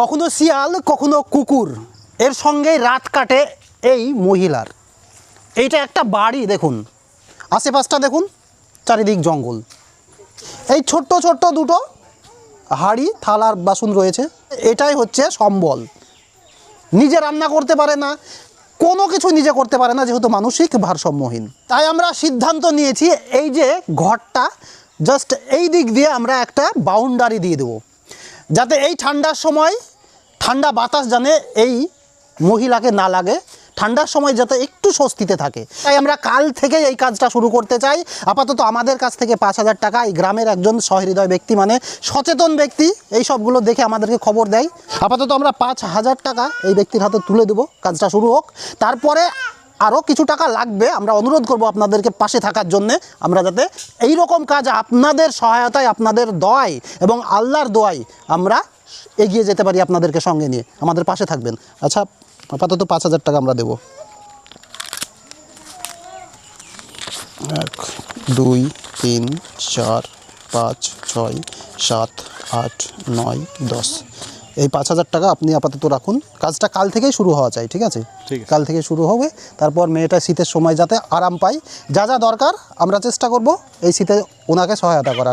কখনো শিয়াল, কখনো কুকুর। এর সঙ্গেই রাত কাটে এই মহিলার। এইটা একটা বাড়ি, দেখুন। আশেপাশটা দেখুন, চারিদিক জঙ্গল। এই ছোট্ট ছোট্ট দুটো হাড়ি, থালার বাসন রয়েছে। এটাই হচ্ছে সম্বল। নিজে রান্না করতে পারে না, কোনো কিছু নিজে করতে পারে না, যেহেতু মানসিক ভারসাম্যহীন। তাই আমরা সিদ্ধান্ত নিয়েছি, এই যে ঘরটা জাস্ট এই দিক দিয়ে আমরা একটা বাউন্ডারি দিয়ে দেবো। যাতে এই ঠান্ডার সময় ঠান্ডা বাতাস জানে এই মহিলাকে না লাগে। ঠান্ডার সময় যাতে একটু স্বস্তিতে থাকে। তাই আমরা কাল থেকে এই কাজটা শুরু করতে চাই। আপাতত আমাদের কাছ থেকে পাঁচ হাজার টাকা এই গ্রামের একজন সহৃদয় ব্যক্তি মানে সচেতন ব্যক্তি, এই সবগুলো দেখে আমাদেরকে খবর দেয়। আপাতত আমরা পাঁচ হাজার টাকা এই ব্যক্তির হাতে তুলে দেবো। কাজটা শুরু হোক। তারপরে আরও কিছু টাকা লাগবে, আমরা অনুরোধ করব আপনাদেরকে পাশে থাকার জন্যে। আমরা যাতে এই রকম কাজ আপনাদের সহায়তায়, আপনাদের দোয়াই এবং আল্লাহর দোয়াই আমরা এগিয়ে যেতে পারি আপনাদেরকে সঙ্গে নিয়ে। আমাদের পাশে থাকবেন। আচ্ছা আপাতত পাঁচ হাজার টাকা আমরা দেবো। এক, দুই, তিন, চার, পাঁচ, ছয়, সাত, আট, নয়, দশ। এই পাঁচ হাজার টাকা আপনি আপাতত রাখুন। কাজটা কাল থেকেই শুরু হওয়া চাই ঠিক আছে। কাল থেকে শুরু হবে। তারপর মেয়েটা শীতের সময় যাতে আরাম পায়। যা যা দরকার আমরা চেষ্টা করব এই শীতে ওনাকে সহায়তা করার।